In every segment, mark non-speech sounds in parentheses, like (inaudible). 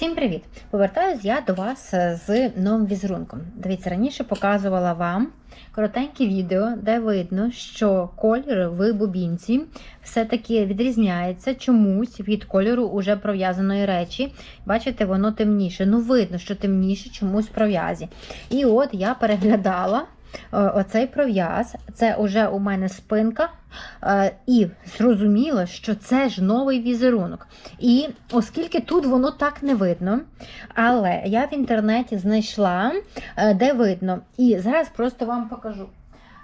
Всім привіт! Повертаюсь я до вас е, з новим візерунком. Дивіться, раніше показувала вам коротеньке відео, де видно, що кольор в бубінці все-таки відрізняється чомусь від кольору уже пров'язаної речі. Бачите, воно темніше. Ну, видно, що темніше чомусь в пров'язі. І от я переглядала. Е, Оцей пров'яз, це вже у мене спинка, е, і зрозуміло, що це ж новий візерунок. І оскільки тут воно так не видно, але я в інтернеті знайшла, е, де видно. І зараз просто вам покажу.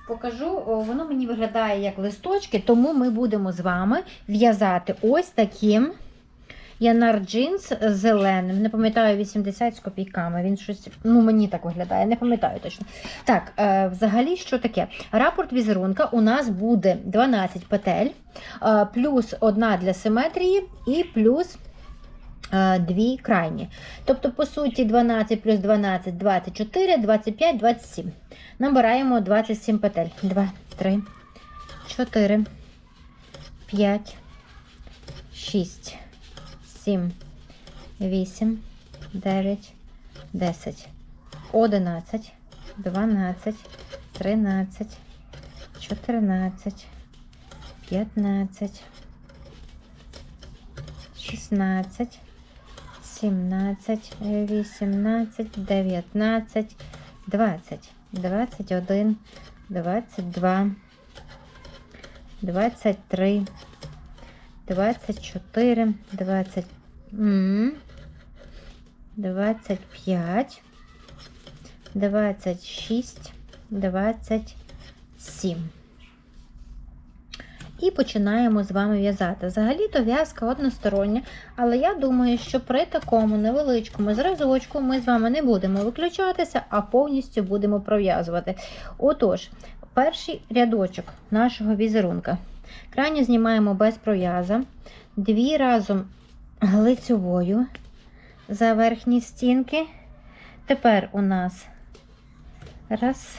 Покажу, воно мені виглядає як листочки, тому ми будемо з вами в'язати ось таким Янар джинс зеленим. Не пам'ятаю 80 з копійками. Він щось, ну мені так виглядає, не пам'ятаю точно. Так, е, взагалі, що таке? Рапорт візерунка у нас буде 12 петель, е, плюс одна для симетрії і плюс е, дві крайні. Тобто, по суті, 12 плюс 12, 24, 25, 27. Набираємо 27 петель. 2, 3, 4, 5, 6, 7, 8, 9, 10, 11, 12, 13, 14, 15, 16, 17, 18, 19, 20, 21, 22, 23, 24, 20, м, 25, 26, 27. І починаємо з вами в'язати. Взагалі-то в'язка одностороння, але я думаю, що при такому невеличкому зразочку ми з вами не будемо виключатися, а повністю будемо пров'язувати. Отож, перший рядочок нашого візерунка. Крайню знімаємо без пров'яза, дві разом лицьовою за верхні стінки. Тепер у нас раз,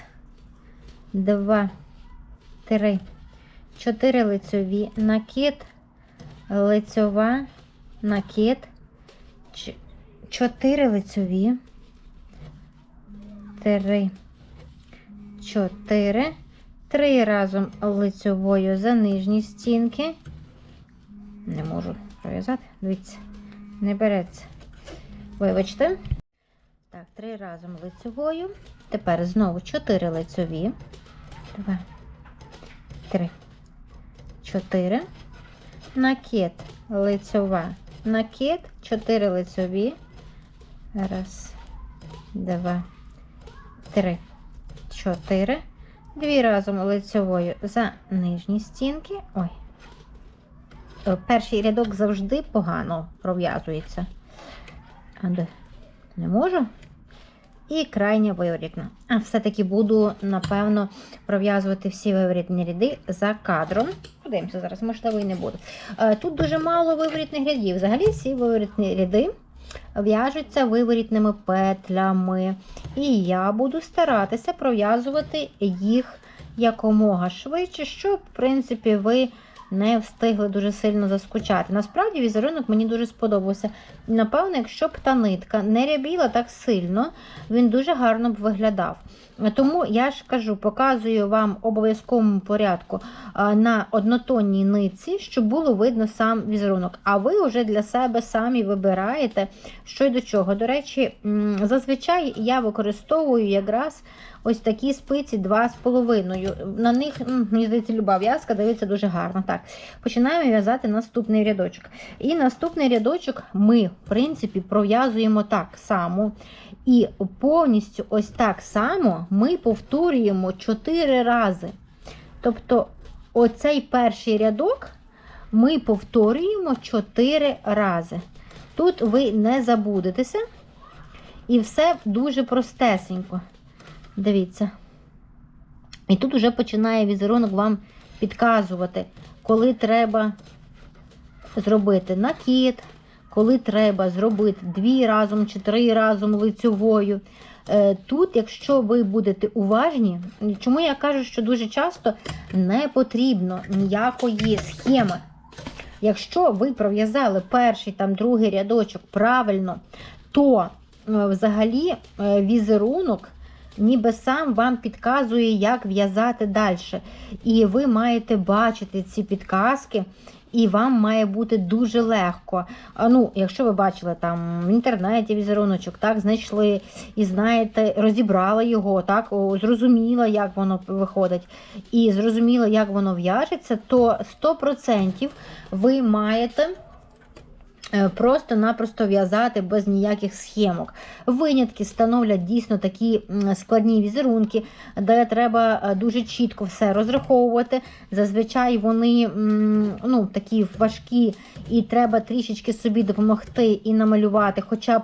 два, три. 4 лицьові, накид, лицьова, накид, 4 лицьові, 3, 4, 3 разом лицьовою за нижні стінки. Не можу пров'язати, дивіться, не береться. Вибачте. Так, 3 разом лицьовою. Тепер знову 4 лицьові. 2, 3. 4, накид, лицьова, накид, 4 лицьові. Раз, два, три, чотири. Дві разом лицьовою за нижні стінки. Ой. Е, Перший рядок завжди погано пров'язується. Не можу. І крайня виворітна. А все-таки буду, напевно, пров'язувати всі виворітні ряди за кадром. Подивимося зараз, можливо, і не буду. Е, Тут дуже мало виворітних рядів. Взагалі всі виворітні ряди в'яжуться виворітними петлями. І я буду старатися пров'язувати їх якомога швидше, щоб, в принципі, ви не встигли дуже сильно заскучати. Насправді візерунок мені дуже сподобався. Напевно, якщо б та нитка не рябіла так сильно, він дуже гарно б виглядав. Тому я ж кажу, показую вам обов'язковому порядку на однотонній нитці, щоб було видно сам візерунок. А ви вже для себе самі вибираєте, що й до чого. До речі, зазвичай я використовую якраз ось такі спиці 2,5. На них, мені здається, люба в'язка дивиться дуже гарно. Так, Починаємо в'язати наступний рядочок. І наступний рядочок ми, в принципі, пров'язуємо так само. І повністю ось так само ми повторюємо 4 рази. Тобто, оцей перший рядок ми повторюємо 4 рази. Тут ви не забудетеся. І все дуже простесенько. Дивіться. І тут вже починає візерунок вам підказувати, коли треба зробити накид, коли треба зробити дві разом чи три разом лицьовою. Е, Тут, якщо ви будете уважні, чому я кажу, що дуже часто не потрібно ніякої схеми. Якщо ви пров'язали перший там другий рядочок правильно, то е, взагалі е, візерунок ніби сам вам підказує, як в'язати далі. І ви маєте бачити ці підказки. І вам має бути дуже легко. Ну, якщо ви бачили там в інтернеті візеруночок, так знайшли і знаєте, розібрали його, так зрозуміла, як воно виходить, і зрозуміла, як воно в'яжеться, то 100% ви маєте. Е, Просто-напросто в'язати без ніяких схемок. Винятки становлять дійсно такі складні візерунки, де треба е, дуже чітко все розраховувати. Зазвичай вони ну, такі важкі, і треба трішечки собі допомогти і намалювати хоча б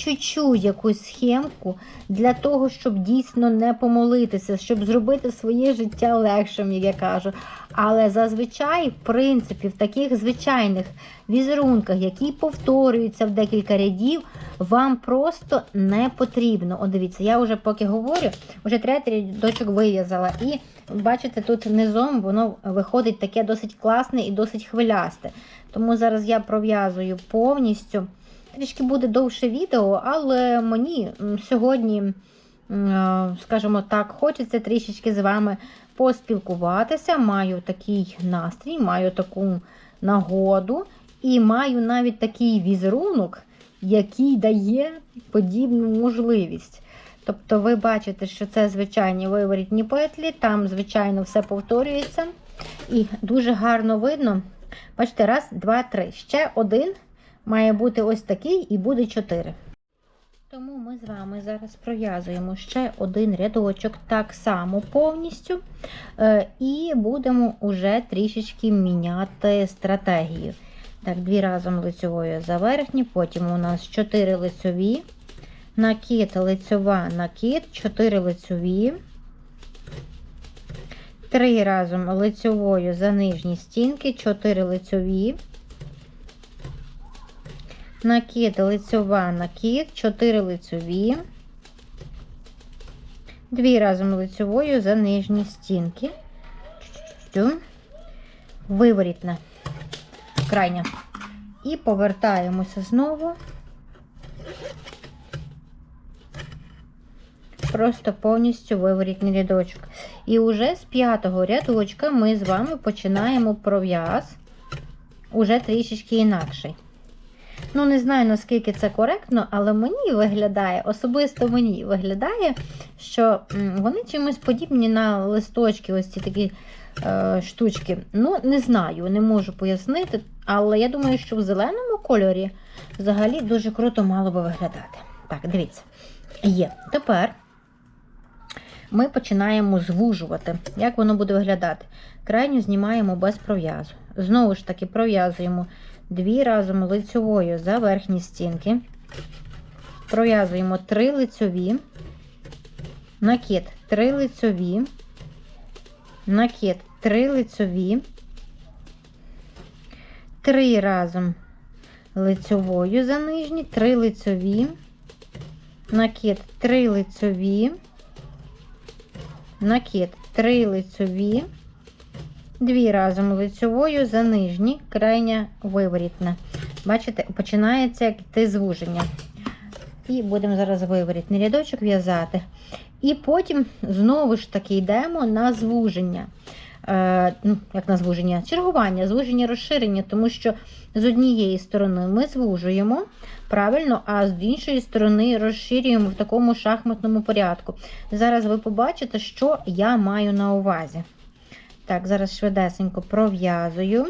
чуть-чуть якусь схемку для того, щоб дійсно не помолитися, щоб зробити своє життя легшим, як я кажу. Але зазвичай, в принципі, в таких звичайних візерунках, які повторюються в декілька рядів, вам просто не потрібно. От дивіться, я вже поки говорю, вже третій рядочок вив'язала. І бачите, тут низом воно виходить таке досить класне і досить хвилясте. Тому зараз я пров'язую повністю. Трішки буде довше відео, але мені сьогодні, е, скажімо так, хочеться трішечки з вами поспілкуватися. Маю такий настрій, маю таку нагоду і маю навіть такий візерунок, який дає подібну можливість. Тобто ви бачите, що це звичайні виворітні петлі, там, звичайно, все повторюється. І дуже гарно видно. Бачите, раз, два, три. Ще один має бути ось такий і буде 4. Тому ми з вами зараз пров'язуємо ще один рядочок так само повністю. Е, І будемо уже трішечки міняти стратегію. Так, дві разом лицьовою за верхні, потім у нас 4 лицьові, накид, лицьова, накид, 4 лицьові. Три разом лицьовою за нижні стінки, 4 лицьові. Накид, лицьова, накид, 4 лицьові. Дві разом лицьовою за нижні стінки. Виворітна, крайня. І повертаємося знову. Просто повністю виворітний рядочок. І вже з п'ятого рядочка ми з вами починаємо пров'яз уже трішечки інакший. Ну, не знаю, наскільки це коректно, але мені виглядає, особисто мені виглядає, що вони чимось подібні на листочки, ось ці такі е, штучки. Ну, не знаю, не можу пояснити, але я думаю, що в зеленому кольорі взагалі дуже круто мало би виглядати. Так, дивіться. Є. Тепер ми починаємо звужувати. Як воно буде виглядати? Крайню знімаємо без пров'язу. Знову ж таки, пров'язуємо дві разом лицьовою за верхні стінки. Пров'язуємо три лицьові, накид, три лицьові, накид, три лицьові, три разом лицьовою за нижні, три лицьові, накид, три лицьові, накид, три лицьові, дві разом лицьовою за нижні, крайня виворітна. Бачите, починається йти звуження. І будемо зараз виворітний рядочок в'язати. І потім знову ж таки йдемо на звуження. Е, ну, як на звуження, чергування, звуження розширення, тому що з однієї сторони ми звужуємо правильно, а з іншої сторони розширюємо в такому шахматному порядку. Зараз ви побачите, що я маю на увазі. Так, зараз швидесенько пров'язую.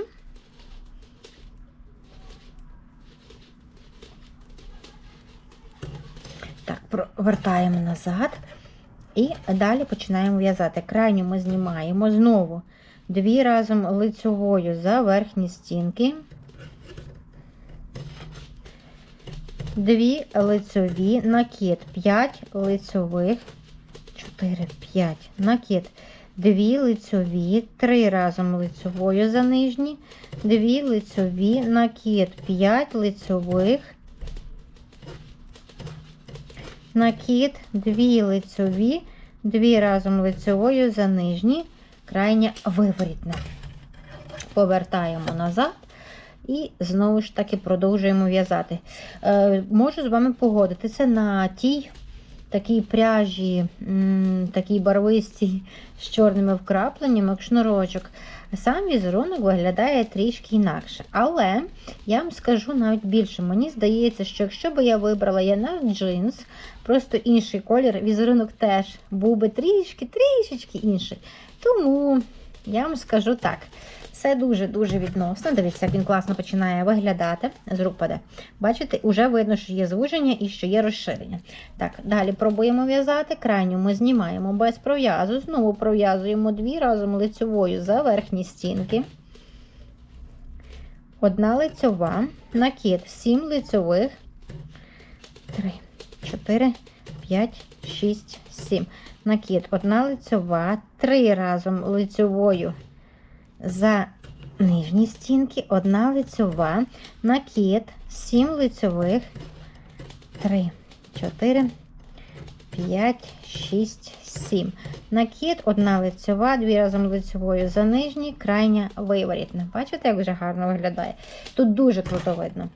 Так, провертаємо назад. І далі починаємо в'язати. Крайню ми знімаємо знову дві разом лицьовою за верхні стінки. Дві лицьові, накид 5 лицьових, 4, 5, накид, дві лицьові, три разом лицьовою за нижні, дві лицьові, накид 5 лицьових, накид, дві лицьові, дві разом лицьовою за нижні, крайня виворітна. Повертаємо назад. І знову ж таки продовжуємо в'язати. Е, можу з вами погодитися на тій такій пряжі, такій барвистій з чорними вкрапленнями, шнурочок. Сам візерунок виглядає трішки інакше. Але я вам скажу навіть більше. Мені здається, що якщо б я вибрала я на джинс, просто інший колір, візерунок теж був би трішки, трішечки інший. Тому я вам скажу так. Все дуже-дуже відносно. Дивіться, він класно починає виглядати. З рук паде. Бачите, вже видно, що є звуження і що є розширення. Так, далі пробуємо в'язати. Крайню ми знімаємо без пров'язу. Знову пров'язуємо дві разом лицьовою за верхні стінки. Одна лицьова, накид, 7 лицьових. 3, 4, 5, 6, 7. Накид, одна лицьова, 3 разом лицьовою за нижні стінки, одна лицьова, накид, 7 лицьових, 3, 4, 5, 6, 7. Накид, одна лицьова, дві разом лицьовою за нижні, крайня виворітна. Бачите, як вже гарно виглядає? Тут дуже круто видно.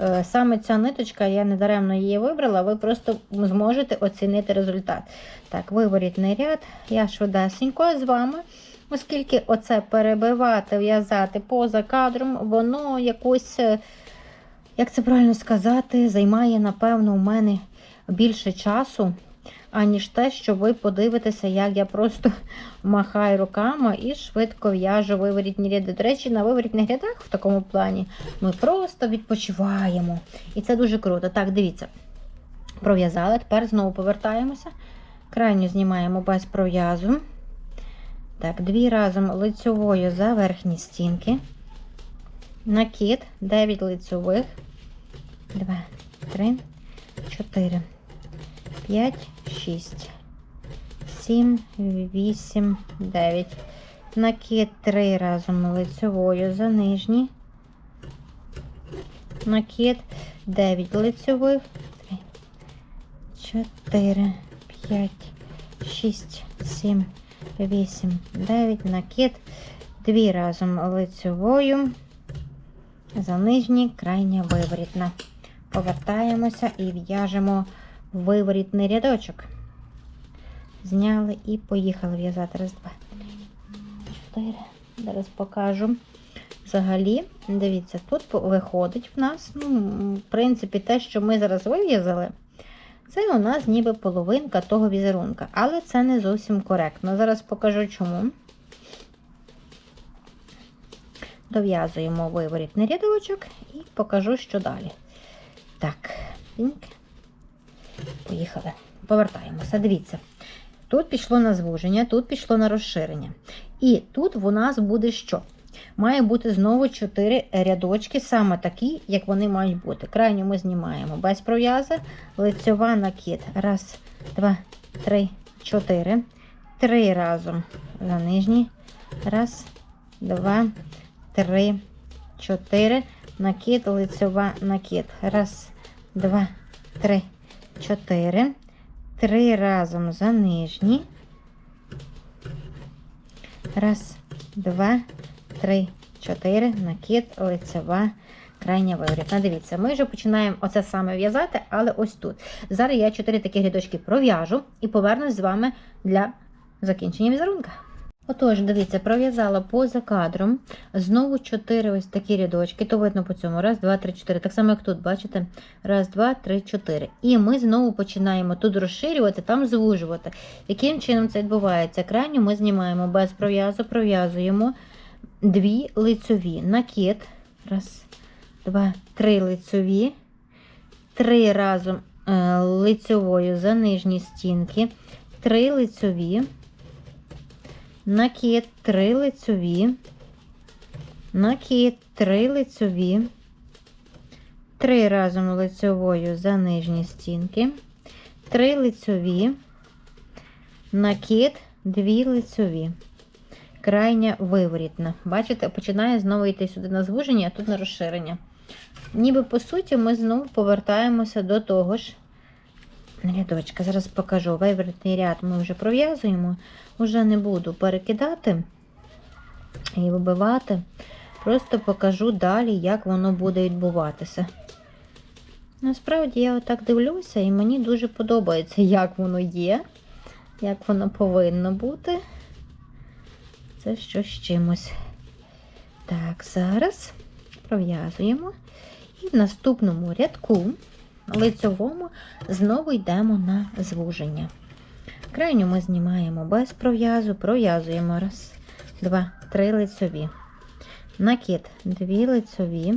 Е, Саме ця ниточка, я не даремно її вибрала, ви просто зможете оцінити результат. Так, виворітний ряд, я швидесенько з вами. Оскільки оце перебивати, в'язати поза кадром, воно якось, е, як це правильно сказати, займає, напевно, у мене більше часу, аніж те, що ви подивитеся, як я просто (laughs) махаю руками і швидко в'яжу виворітні ряди. До речі, на виворітних рядах в такому плані ми просто відпочиваємо. І це дуже круто. Так, дивіться, пров'язали, тепер знову повертаємося. Крайню знімаємо без пров'язу. Так, дві разом лицьовою за верхні стінки. Накид 9 лицьових. 2, 3, 4, 5, 6, 7, 8, 9. Накид 3 разом лицьовою за нижні. Накид 9 лицьових. 3, 4, 5, 6, 7, 8, 9, накид, дві разом лицьовою, за нижній, крайня виворітна. Повертаємося і в'яжемо виворітний рядочок. Зняли і поїхали в'язати. Раз, два, чотири. Зараз покажу. Взагалі, дивіться, тут виходить в нас, ну, в принципі, те, що ми зараз вив'язали. Це у нас ніби половинка того візерунка, але це не зовсім коректно. Зараз покажу чому. Дов'язуємо виворітний рядочок і покажу, що далі. Так. Поїхали. Повертаємося. Дивіться. Тут пішло на звуження, тут пішло на розширення. І тут в нас буде що? Має бути знову 4 рядочки, саме такі, як вони мають бути. Крайню ми знімаємо без пров'язи, лицьова накид. Раз, два, три, чотири. Три разом за нижні. Раз, два, три, чотири. Накид, лицьова, накид. Раз, два, три, чотири. Три разом за нижні. Раз, два, три, чотири, накид, лицева, крайня виворітна. Дивіться, ми вже починаємо оце саме в'язати, але ось тут. Зараз я чотири такі рядочки пров'яжу і повернусь з вами для закінчення візерунка. Отож, дивіться, пров'язала поза кадром. Знову чотири ось такі рядочки, то видно по цьому. Раз, два, три, чотири. Так само, як тут, бачите? Раз, два, три, чотири. І ми знову починаємо тут розширювати, там звужувати. Яким чином це відбувається? Крайню ми знімаємо без пров'язу, пров'язуємо дві лицьові. Накид. Раз, два, три лицьові. Три разом е, лицьовою за нижні стінки. Три лицьові. Накид, три лицьові. Накид, три лицьові. Три разом лицьовою за нижні стінки. Три лицьові. Накид, дві лицьові крайня виворітна. Бачите, починає знову йти сюди на звуження, а тут на розширення. Ніби, по суті, ми знову повертаємося до того ж рядочка. Зараз покажу. Виворітний ряд ми вже пров'язуємо, вже не буду перекидати і вибивати. Просто покажу далі, як воно буде відбуватися. Насправді я отак дивлюся, і мені дуже подобається, як воно є, як воно повинно бути. Це щось з чимось. Так, зараз пров'язуємо. І в наступному рядку лицьовому знову йдемо на звуження. Крайню ми знімаємо без пров'язу, пров'язуємо раз, два, три лицьові. Накид дві лицьові,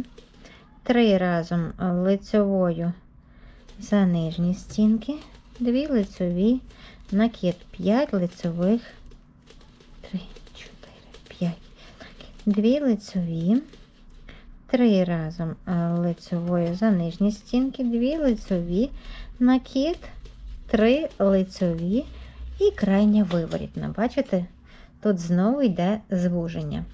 три разом лицьовою за нижні стінки, дві лицьові, накид 5 лицьових, 3, Дві лицеві, три разом е, лицевої за нижні стінки, дві лицеві накид, три лицеві і крайня виворітна. Бачите? Тут знову йде звуження.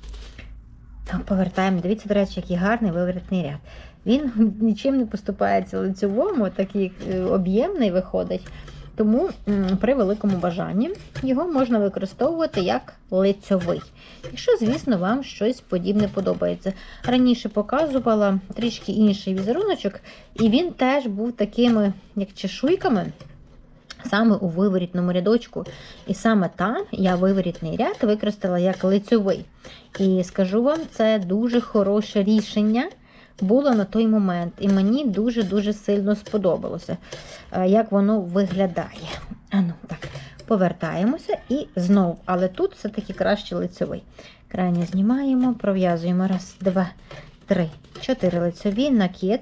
Повертаємо, дивіться, до речі, який гарний виворітний ряд. Він (laughs) нічим не поступається лицевому, такий е, об'ємний виходить. Тому при великому бажанні його можна використовувати як лицьовий. Якщо, звісно, вам щось подібне подобається. Раніше показувала трішки інший візеруночок, і він теж був такими, як чешуйками, саме у виворітному рядочку. І саме там я виворітний ряд використала як лицьовий. І скажу вам, це дуже хороше рішення було на той момент. І мені дуже-дуже сильно сподобалося, е, як воно виглядає. Ану, так, повертаємося і знову. Але тут все-таки краще лицьовий. Крайні знімаємо, пров'язуємо. Раз, два, три, чотири лицьові, накид,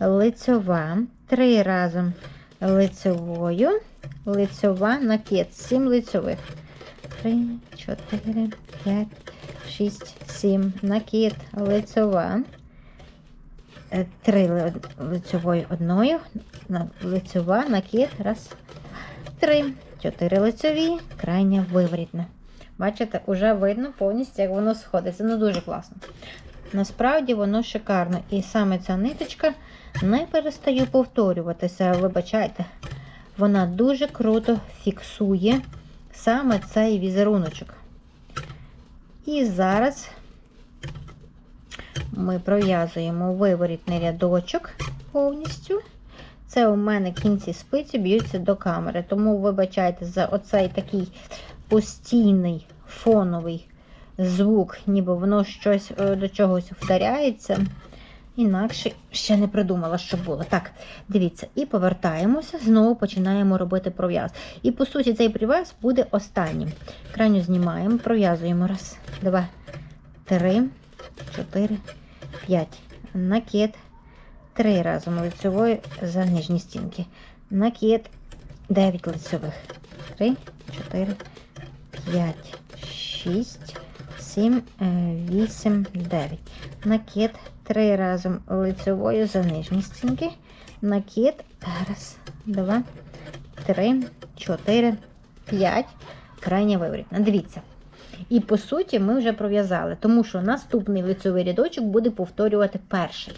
лицьова, три разом лицьовою, лицьова, накид, сім лицьових. Три, чотири, п'ять, шість, сім. Накид, лицьова. Е, Три ли- лицьової одною. Лицьова, накид. Раз, три, чотири лицьові, крайня виворітна. Бачите, вже видно повністю, як воно сходиться. Ну дуже класно. Насправді воно шикарно. І саме ця ниточка не перестаю повторюватися. Вибачайте, вона дуже круто фіксує саме цей візеруночок. І зараз ми пров'язуємо виворітний рядочок повністю. Це у мене кінці спиці б'ються до камери, тому вибачайте за оцей такий постійний фоновий звук, ніби воно щось е, до чогось вдаряється. Інакше ще не придумала, що було. Так, дивіться, і повертаємося, знову починаємо робити пров'яз. І по суті, цей пров'яз буде останнім. Крайню знімаємо, пров'язуємо. Раз, два, три, чотири, п'ять. Накид. Три разом лицьовою за нижні стінки. Накид 9 лицьових. 3, 4, 5, 6, 7, 8, 9. Накид 3 разом лицьовою за нижні стінки. Накид. Раз, два, три, чотири, п'ять. Крайня виворітна. Дивіться. І по суті ми вже пров'язали, тому що наступний лицьовий рядочок буде повторювати перший.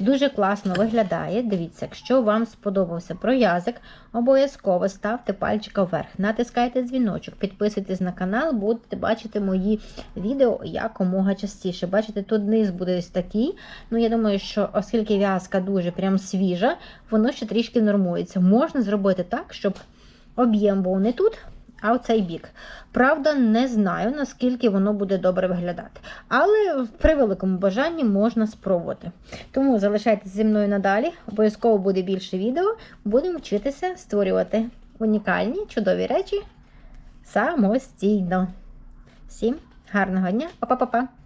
Дуже класно виглядає. Дивіться, якщо вам сподобався пров'язок, обов'язково ставте пальчика вверх, натискайте дзвіночок, підписуйтесь на канал, будете бачити мої відео якомога частіше. Бачите, тут низ буде ось такий. Ну, я думаю, що оскільки в'язка дуже прям свіжа, воно ще трішки нормується. Можна зробити так, щоб об'єм був не тут. А оцей цей бік. Правда, не знаю, наскільки воно буде добре виглядати. Але при великому бажанні можна спробувати. Тому залишайтеся зі мною надалі, обов'язково буде більше відео. Будемо вчитися створювати унікальні, чудові речі самостійно. Всім гарного дня, Па-па-па-па!